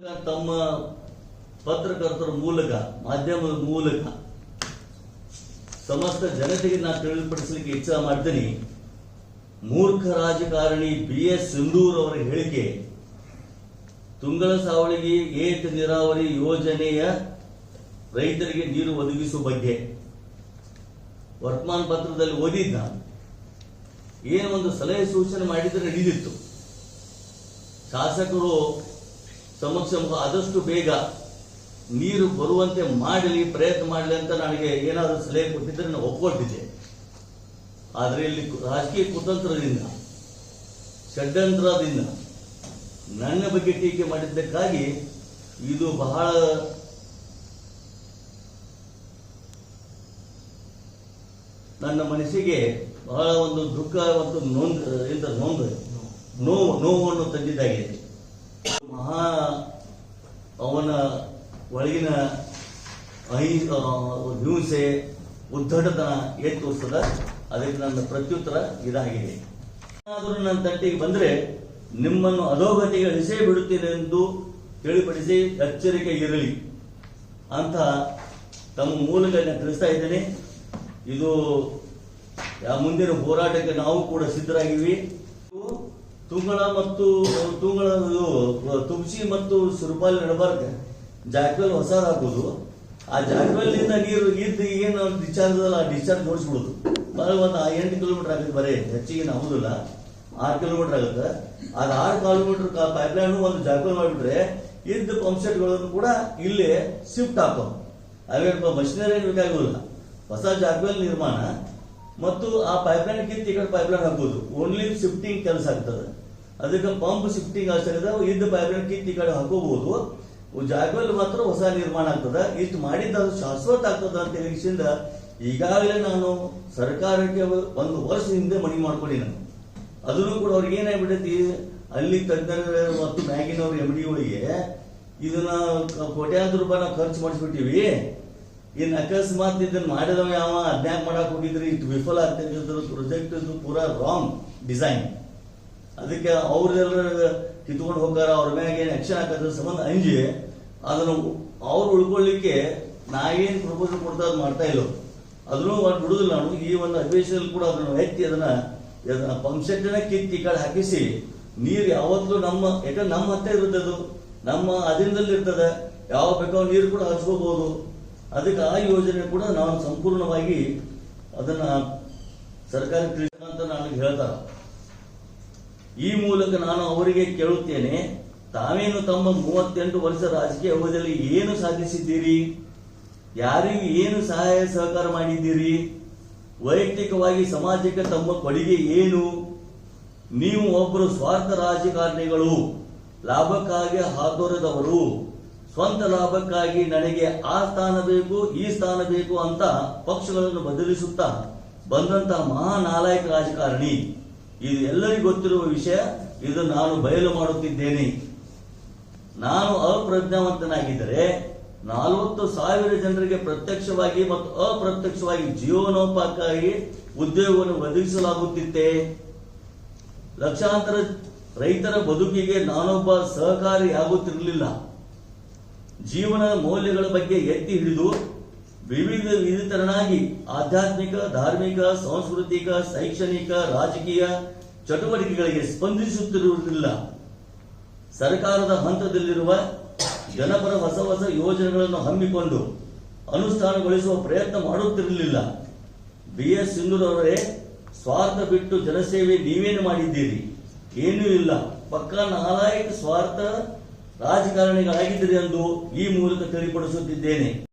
ತಮ್ಮ ಪತ್ರಕರ್ತರ ಮೂಲಕ, ಮಾಧ್ಯಮದ ಮೂಲಕ ಸಮಸ್ತ ಜನತೆಗೆ ನಾನು ತಿಳಿಪಡಿಸಲಿಕ್ಕೆ ಇಚ್ಛೆ ಮಾಡ್ತೀನಿ. ಮೂರ್ಖ ರಾಜಕಾರಣಿ ಬಿ ಎಸ್ ಸಿಂಧೂರ್ ಅವರ ಹೇಳಿಕೆ ತುಂಗಳ ಸಾವಳಿಗೆ ಏತ ನೀರಾವರಿ ಯೋಜನೆಯ ರೈತರಿಗೆ ನೀರು ಒದಗಿಸುವ ಬಗ್ಗೆ. ವರ್ತಮಾನ ಪತ್ರದಲ್ಲಿ ಓದಿದ್ದ ಏನೊಂದು ಸಲಹೆ ಸೂಚನೆ ಮಾಡಿದ್ರೆ ನಡೆದಿತ್ತು ಶಾಸಕರು ಸಮಕ್ಷ ಆದಷ್ಟು ಬೇಗ ನೀರು ಬರುವಂತೆ ಮಾಡಲಿ ಪ್ರಯತ್ನ ಮಾಡಲಿ ಅಂತ ನನಗೆ ಏನಾದರೂ ಸಲಹೆ ಕೊಟ್ಟಿದ್ದರೆ ನಾನು ಒಪ್ಕೊಳ್ತಿದ್ದೆ. ಆದರೆ ಇಲ್ಲಿ ರಾಜಕೀಯ ಕುತಂತ್ರದಿಂದ ಷಡ್ಯಂತ್ರದಿಂದ ನನ್ನ ಬಗ್ಗೆ ಟೀಕೆ ಮಾಡಿದ್ದಕ್ಕಾಗಿ ಇದು ಬಹಳ ನನ್ನ ಮನಸ್ಸಿಗೆ ಬಹಳ ಒಂದು ದುಃಖ ಮತ್ತು ನೋಂದ ನೋವು ನೋವನ್ನು ತಂದಿದ್ದಾಗಿದೆ. ಮಹಾ ಅವನ ಒಳಗಿನ ಹಿಂಸೆ ಉದ್ದಟತನ ಏನ್ ತೋರಿಸ್ತದ? ಅದಕ್ಕೆ ನನ್ನ ಪ್ರತ್ಯುತ್ತರ ಇದಾಗಿದೆ. ಏನಾದರೂ ನನ್ನ ತಟ್ಟಿಗೆ ಬಂದ್ರೆ ನಿಮ್ಮನ್ನು ಅಧೋಗತಿಗೆ ಇಳಿಸೇ ಬಿಡುತ್ತೇನೆ ಎಂದು ತಿಳಿಪಡಿಸಿ ಎಚ್ಚರಿಕೆ ಇರಲಿ ಅಂತ ತಮ್ಮ ಮೂಲಕ ತಿಳಿಸ್ತಾ ಇದ್ದೇನೆ. ಇದು ಮುಂದಿನ ಹೋರಾಟಕ್ಕೆ ನಾವು ಕೂಡ ಸಿದ್ಧರಾಗಿವಿ ತುಂಗಳ ಮತ್ತು ತುಂಗಳ ಇದು ಮತ್ತು ಸುರಪಾಲ್ ನಡಬಾರ್ಕ. ಜಾಕ್ವೆಲ್ ಹೊಸದು ಹಾಕೋದು. ಆ ಜಾಕ್ವೆಲ್ನಿಂದ ನೀರು ಇದ್ದು ಏನು ಡಿಸ್ಚಾರ್ಜ್ ಆ ಡಿಸ್ಚಾರ್ಜ್ ನೋಡಿಸ್ಬಿಡುದು ಬರೀ ಒಂದು ಎಂಟು ಕಿಲೋಮೀಟರ್ ಆಗುತ್ತೆ ಬರೀ, ಹೆಚ್ಚಿಗೆ ಆಗುದಿಲ್ಲ. ಆರು ಕಿಲೋಮೀಟರ್ ಆಗುತ್ತೆ. ಅದು ಆರು ಕಿಲೋಮೀಟರ್ ಪೈಪ್ ಲೈನ್ ಒಂದು ಜಾಕ್ವೆಲ್ ಮಾಡಿಬಿಟ್ರೆ, ಇದ್ದ ಪಂಪ್ ಸೆಟ್ಗಳನ್ನು ಕೂಡ ಇಲ್ಲಿ ಶಿಫ್ಟ್ ಹಾಕೋದು. ಅವೇನು ಮಷಿನರಿ ಬೇಕಾಗುವುದಿಲ್ಲ ಹೊಸ ಜಾಕ್ವೆಲ್ ನಿರ್ಮಾಣ. ಮತ್ತು ಆ ಪೈಪ್ಲೈನ್ ಕಿತ್ತು ಈ ಕಡೆ ಪೈಪ್ಲೈನ್ ಹಾಕೋದು ಓನ್ಲಿ ಶಿಫ್ಟಿಂಗ್ ಕೆಲಸ ಆಗ್ತದೆ. ಅದಕ್ಕೆ ಪಂಪ್ ಶಿಫ್ಟಿಂಗ್ ಆಚರಿದ ಇದ್ದ ಪೈಪ್ಲೈನ್ ಕಿತ್ತು ಈ ಕಡೆ ಹಾಕೋಬಹುದು ಜಾಗದಲ್ಲಿ ಮಾತ್ರ ಹೊಸ ನಿರ್ಮಾಣ ಆಗ್ತದೆ. ಇಷ್ಟು ಮಾಡಿದ್ದ ಅದು ಶಾಶ್ವತ ಆಗ್ತದ ಅಂತ ನಿರೀಕ್ಷೆಯಿಂದ ಈಗಾಗಲೇ ನಾನು ಸರ್ಕಾರಕ್ಕೆ ಒಂದು ವರ್ಷ ಹಿಂದೆ ಮನವಿ ಮಾಡ್ಕೊಂಡಿ ನಾನು. ಅದನ್ನು ಕೂಡ ಅವ್ರಿಗೆ ಏನಾಗ್ಬಿಟ್ಟೈತಿ? ಅಲ್ಲಿ ತಜ್ಞರ ಮತ್ತು ಮ್ಯಾಗಿನವ್ರ ಎಂ ಡಿಗಳಿಗೆ ಇದನ್ನ ಕೋಟ್ಯಾಂತರ ರೂಪಾಯಿ ಖರ್ಚು ಮಾಡಿಸ್ಬಿಟ್ಟಿವಿ. ಇನ್ನು ಅಕಸ್ಮಾತ್ ಇದನ್ನ ಮಾಡಿದವ ಯಾವ? ಅದ್ನ್ಯಾಕ್ ಮಾಡಕ್ ಹೋಗಿದ್ರಿ? ಇದು ವಿಫಲ ಆಗ್ತಿದ್ರು ಪ್ರೊಜೆಕ್ಟ್ ಇದು ಪೂರಾ ರಾಂಗ್ ಡಿಸೈನ್ ಅದಕ್ಕೆ ಅವ್ರೆಲ್ಲ ಕಿತ್ಕೊಂಡು ಹೋಗಾರ ಅವ್ರ ಮ್ಯಾಗ ಏನು ಆಕ್ಷನ್ ಹಾಕೋದ್ರ ಸಂಬಂಧ ಅಂಜಿ, ಅದನ್ನು ಅವ್ರು ಉಳ್ಕೊಳ್ಳಿಕ್ಕೆ ನಾ ಏನು ಪ್ರಪೋಸಲ್ ಕೊಡ್ತಾ ಮಾಡ್ತಾ ಇಲ್ಲ. ಅದನ್ನು ಅವ್ರು ಬಿಡುದಿಲ್ಲ ನಾನು. ಈ ಒಂದು ಅಧಿವೇಶನದಲ್ಲಿ ಕೂಡ ಅದನ್ನು ಎತ್ತಿ ಅದನ್ನ ಅದನ್ನ ಪಂಪ್ ಸೆಟ್ನ ಕಿತ್ತಿ ಕಡೆ ಹಾಕಿಸಿ, ನೀರು ಯಾವತ್ತೂ ನಮ್ಮ, ಯಾಕಂದ್ರೆ ನಮ್ಮ ಹತ್ತೆ ಇರುತ್ತೆ ಅದು ನಮ್ಮ ಅಧೀನದಲ್ಲಿ ಇರ್ತದೆ ಯಾವ ಬೇಕಾವ ನೀರು ಕೂಡ ಹಚ್ಕೋಬಹುದು ಅದಕ್ಕೆ ಆ ಯೋಜನೆ ಕೂಡ ನಾವು ಸಂಪೂರ್ಣವಾಗಿ ಅದನ್ನ ಸರ್ಕಾರ ಅಂತ ನನಗೆ ಹೇಳ್ತಾರ. ಈ ಮೂಲಕ ನಾನು ಅವರಿಗೆ ಕೇಳುತ್ತೇನೆ, ತಾವೇನು ತಮ್ಮ ಮೂವತ್ತೆಂಟು ವರ್ಷ ರಾಜಕೀಯ ಅವಧಿಯಲ್ಲಿ ಏನು ಸಾಧಿಸಿದ್ದೀರಿ? ಯಾರಿಗೂ ಏನು ಸಹಾಯ ಸಹಕಾರ ಮಾಡಿದ್ದೀರಿ? ವೈಯಕ್ತಿಕವಾಗಿ ಸಮಾಜಕ್ಕೆ ತಮ್ಮ ಕೊಡುಗೆ ಏನು? ನೀವು ಒಬ್ಬರು ಸ್ವಾರ್ಥ ರಾಜಕಾರಣಿಗಳು, ಲಾಭಕ್ಕಾಗಿ ಹಾತೊರೆದವರು ಸ್ವಂತ ಲಾಭಕ್ಕಾಗಿ ನನಗೆ ಆ ಸ್ಥಾನ ಬೇಕು, ಈ ಸ್ಥಾನ ಬೇಕು ಅಂತ ಪಕ್ಷಗಳನ್ನು ಬದಲಿಸುತ್ತಾ ಬಂದಂತಹ ಮಹಾ ನಾಲಾಯಕ ರಾಜಕಾರಣಿ. ಇದು ಎಲ್ಲರಿಗೂ ಗೊತ್ತಿರುವ ವಿಷಯ, ಇದು ನಾನು ಬಯಲು ಮಾಡುತ್ತಿದ್ದೇನೆ. ನಾನು ಅಪ್ರಜ್ಞಾವಂತನಾಗಿದ್ದರೆ ನಾಲ್ವತ್ತು ಸಾವಿರ ಜನರಿಗೆ ಪ್ರತ್ಯಕ್ಷವಾಗಿ ಮತ್ತು ಅಪ್ರತ್ಯಕ್ಷವಾಗಿ ಜೀವನೋಪಾಯಕ್ಕಾಗಿ ಉದ್ಯೋಗವನ್ನು ಒದಗಿಸಲಾಗುತ್ತಿತ್ತೆ. ಲಕ್ಷಾಂತರ ರೈತರ ಬದುಕಿಗೆ ನಾನೊಬ್ಬ ಸಹಕಾರಿಯಾಗುತ್ತಿರಲಿಲ್ಲ. ಜೀವನದ ಮೌಲ್ಯಗಳ ಬಗ್ಗೆ ಎತ್ತಿ ಹಿಡಿದು ವಿವಿಧ ವಿಧಿತರನಾಗಿ ಆಧ್ಯಾತ್ಮಿಕ, ಧಾರ್ಮಿಕ, ಸಾಂಸ್ಕೃತಿಕ, ಶೈಕ್ಷಣಿಕ, ರಾಜಕೀಯ ಚಟುವಟಿಕೆಗಳಿಗೆ ಸ್ಪಂದಿಸುತ್ತಿರುವುದಿಲ್ಲ. ಸರ್ಕಾರದ ಹಂತದಲ್ಲಿರುವ ಜನಪರ ಹೊಸ ಹೊಸ ಯೋಜನೆಗಳನ್ನು ಹಮ್ಮಿಕೊಂಡು ಅನುಷ್ಠಾನಗೊಳಿಸುವ ಪ್ರಯತ್ನ ಮಾಡುತ್ತಿರಲಿಲ್ಲ. ಬಿ. ಎಸ್. ಸಿಂಧೂರ್ ಅವರೇ, ಸ್ವಾರ್ಥ ಬಿಟ್ಟು ಜನಸೇವೆ ನೀವೇನು ಮಾಡಿದ್ದೀರಿ? ಏನೂ ಇಲ್ಲ. ಪಕ್ಕ ನಾಲಾಯಕ ಸ್ವಾರ್ಥ ರಾಜಕಾರಣಿಗಳಾಗಿದ್ದೀರಿ ಎಂದು ಈ ಮೂಲಕ ತಿಳಿಪಡಿಸುತ್ತಿದ್ದೇನೆ.